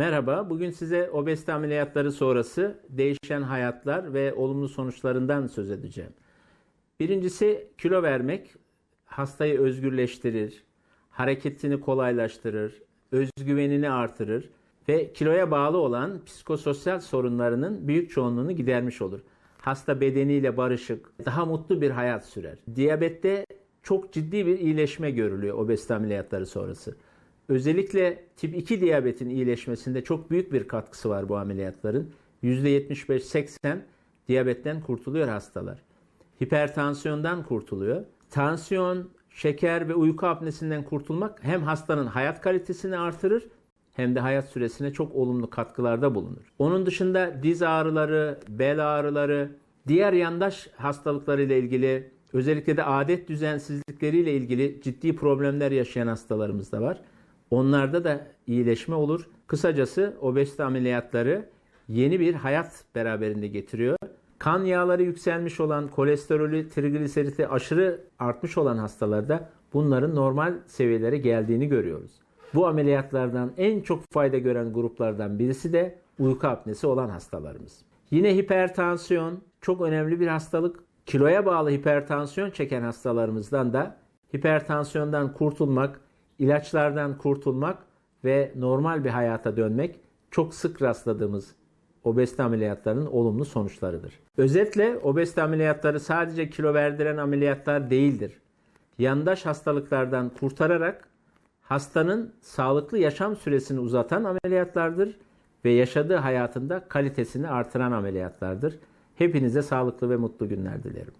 Merhaba, bugün size obezite ameliyatları sonrası değişen hayatlar ve olumlu sonuçlarından söz edeceğim. Birincisi kilo vermek hastayı özgürleştirir, hareketini kolaylaştırır, özgüvenini artırır ve kiloya bağlı olan psikososyal sorunlarının büyük çoğunluğunu gidermiş olur. Hasta bedeniyle barışık, daha mutlu bir hayat sürer. Diyabette çok ciddi bir iyileşme görülüyor obezite ameliyatları sonrası. Özellikle tip 2 diyabetin iyileşmesinde çok büyük bir katkısı var bu ameliyatların. %75-80 diyabetten kurtuluyor hastalar. Hipertansiyondan kurtuluyor. Tansiyon, şeker ve uyku apnesinden kurtulmak hem hastanın hayat kalitesini artırır hem de hayat süresine çok olumlu katkılarda bulunur. Onun dışında diz ağrıları, bel ağrıları, diğer yandaş hastalıklarıyla ilgili özellikle de adet düzensizlikleriyle ilgili ciddi problemler yaşayan hastalarımız da var. Onlarda da iyileşme olur. Kısacası obezite ameliyatları yeni bir hayat beraberinde getiriyor. Kan yağları yükselmiş olan, kolesterolü, trigliseriti aşırı artmış olan hastalarda bunların normal seviyelere geldiğini görüyoruz. Bu ameliyatlardan en çok fayda gören gruplardan birisi de uyku apnesi olan hastalarımız. Yine hipertansiyon çok önemli bir hastalık. Kiloya bağlı hipertansiyon çeken hastalarımızdan da hipertansiyondan kurtulmak, ilaçlardan kurtulmak ve normal bir hayata dönmek çok sık rastladığımız obezite ameliyatlarının olumlu sonuçlarıdır. Özetle obezite ameliyatları sadece kilo verdiren ameliyatlar değildir. Yandaş hastalıklardan kurtararak hastanın sağlıklı yaşam süresini uzatan ameliyatlardır ve yaşadığı hayatında kalitesini artıran ameliyatlardır. Hepinize sağlıklı ve mutlu günler dilerim.